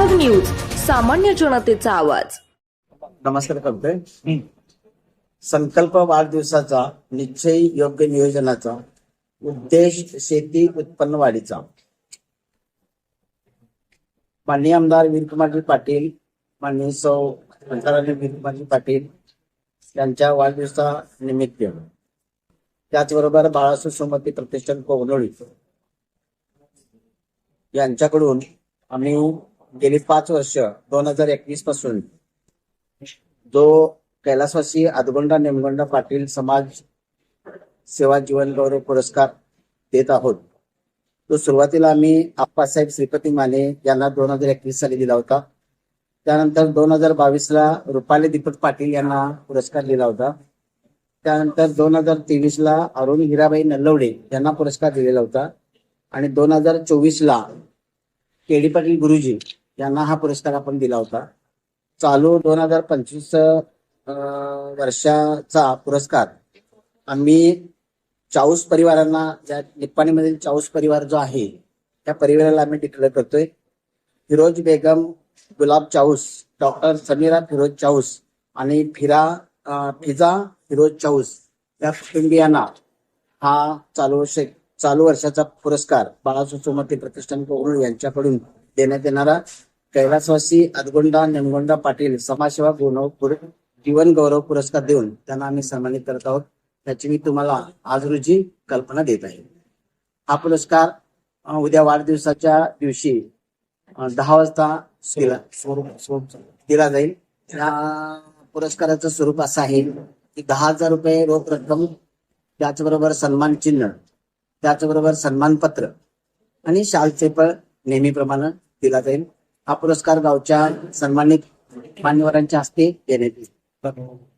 सामान्य जनतेचा आवाज. नमस्कार करतोय संकल्प वाढदिवसाचा निश्चय योग्य नियोजनाचा उद्देश शेती उत्पन्न वाढीचा. माननीय आमदार वीरकुमारजी पाटील माननीय सौ वीरकुमारजी पाटील यांच्या वाढदिवसा निमित्त. त्याचबरोबर बाळासू सुमती प्रतिष्ठान कोवनोळी यांच्याकडून आम्ही गेली पाच वर्ष दोन हजार एकवीसपासून. जो कैलासवासी आदगोंडा निमगोंडा पाटील समाज सेवा जीवन गौरव पुरस्कार देत आहोत. तो सुरुवातीला आम्ही आप्पासाहेब श्रीपती माने यांना दोन हजार एकवीस साली दिला होता. त्यानंतर दोन हजार बावीसला रुपाली दीपक पाटील यांना पुरस्कार दिला होता. त्यानंतर दोन हजार तेवीसला अरुण हिराबाई नल्लवडे यांना पुरस्कार दिलेला होता. आणि दोन हजार चोवीस ला पाटील गुरुजी यांना हा पुरस्कार आपण दिला होता. चालू दोन हजार पंचवीस वर्षाचा पुरस्कार. आम्ही चाऊस परिवारांना ज्या निप्पाणीमधील चाऊस परिवार जो आहे त्या परिवाराला आम्ही डिक्लेअर करतोय. फिरोज बेगम गुलाब चाऊस डॉक्टर समीरा फिरोज चाऊस आणि फिरा फिजा फिरोज चाऊस या कुटुंबियांना हा चालू वर्ष चालू वर्षाचा पुरस्कार बाळासाहेब प्रतिष्ठान कोकण यांच्याकडून देण्यात येणारा कैलासवासी अदगोंडा नेमगोंडा पाटील समाजसेवा गुणव पुर- जीवन गौरव पुरस्कार देऊन त्यांना आम्ही सन्मानित करत आहोत. त्याची मी तुम्हाला आज रोजी कल्पना देत आहे. हा पुरस्कार उद्या वाढदिवसाच्या दिवशी दहा वाजता दिला दिला जाईल. या पुरस्काराचं स्वरूप असं आहे की दहा हजार रुपये रोख रक्कम त्याचबरोबर सन्मान चिन्ह त्याचबरोबर सन्मानपत्र आणि शालचे पण नेहमीप्रमाणे दिला जाईल. हा पुरस्कार गावच्या सन्मानित मान्यवरांच्या हस्ते देण्यात येईल.